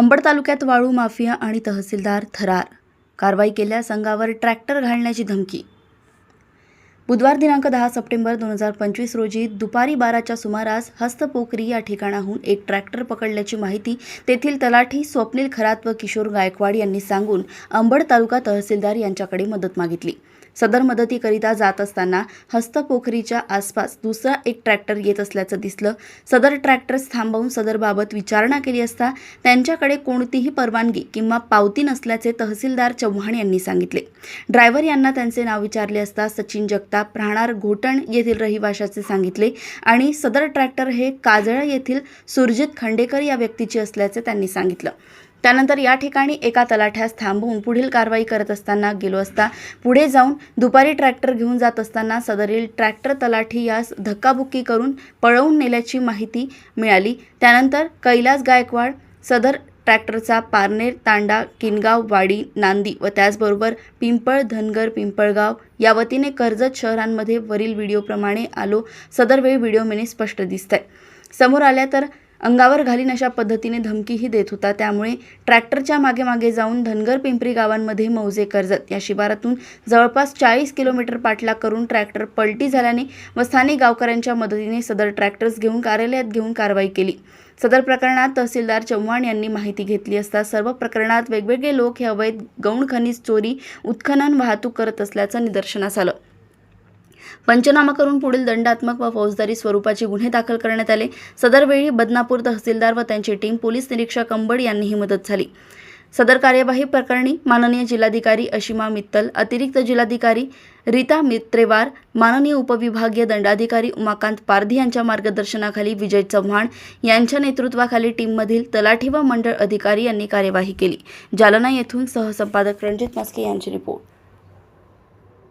अंबड तालुक्यात वाळू माफिया आणि तहसीलदार थरार. कारवाई केल्यास अंगावर ट्रॅक्टर घालण्याची धमकी बुधवार दिनांक दहा सप्टेंबर दोन हजार पंचवीस रोजी दुपारी बाराच्या सुमारास हस्तपोखरी या ठिकाणाहून एक ट्रॅक्टर पकडल्याची माहिती तेथील तलाठी स्वप्नील खरात व किशोर गायकवाड यांनी सांगून अंबड तालुका तहसीलदार यांच्याकडे मदत मागितली. सदर मदतीकरिता जात असताना हस्तपोखरीच्या आसपास दुसरा एक ट्रॅक्टर येत असल्याचं दिसलं. सदर ट्रॅक्टर्स थांबवून सदरबाबत विचारणा केली असता त्यांच्याकडे कोणतीही परवानगी किंवा पावती नसल्याचे तहसीलदार चव्हाण यांनी सांगितले. ड्रायव्हर यांना त्यांचे नाव विचारले असता सचिन जगताप राहणार घोटण येथील रहिवाशाचे सांगितले आणि सदर ट्रॅक्टर हे काजळ येथील सुरजित खंडेकर या व्यक्तीचे असल्याचे त्यांनी सांगितलं. त्यानंतर या ठिकाणी एका तलाठ्यास थांबवून पुढील कारवाई करत असताना गेलो असता पुढे जाऊन दुपारी ट्रॅक्टर घेऊन जात असताना सदरील ट्रॅक्टर तलाठी यास धक्काबुक्की करून पळवून नेल्याची माहिती मिळाली. त्यानंतर कैलास गायकवाड सदर ट्रॅक्टरचा पारनेर तांडा किनगाव वाडी नांदी व त्याचबरोबर पिंपळ धनगर पिंपळगाव या वतीने कर्जत शहरांमध्ये वरील व्हिडिओप्रमाणे आलो. सदर वेळी व्हिडिओ स्पष्ट दिसतंय. समोर आल्या तर अंगावर घालीन अशा पद्धतीने धमकीही देत होता. त्यामुळे ट्रॅक्टरच्या मागे मागे जाऊन धनगर पिंपरी गावांमध्ये मौजे कर्जत. या शिवारातून जवळपास चाळीस किलोमीटर पाठलाग करून ट्रॅक्टर पलटी झाल्याने व स्थानिक गावकऱ्यांच्या मदतीने सदर ट्रॅक्टर्स घेऊन कार्यालयात घेऊन कारवाई केली. सदर प्रकरणात तहसीलदार चव्हाण यांनी माहिती घेतली असता सर्व प्रकरणात वेगवेगळे लोक हे अवैध गौण खनिज चोरी उत्खनन वाहतूक करत असल्याचं निदर्शनास आलं. पंचनामा करून पुढील दंडात्मक व फौजदारी स्वरूपाचे गुन्हे दाखल करण्यात आले. सदरवेळी बदनापूर तहसीलदार व त्यांची टीम पोलीस निरीक्षक अंबड यांनीही मदत झाली. सदर कार्यवाही प्रकरणी माननीय जिल्हाधिकारी अशिमा मित्तल अतिरिक्त जिल्हाधिकारी रीता मित्रेवार माननीय उपविभागीय दंडाधिकारी उमाकांत पारधी यांच्या मार्गदर्शनाखाली विजय चव्हाण यांच्या नेतृत्वाखाली टीममधील तलाठी व मंडळ अधिकारी यांनी कार्यवाही केली. जालना येथून सहसंपादक रणजित मस्के यांची रिपोर्ट.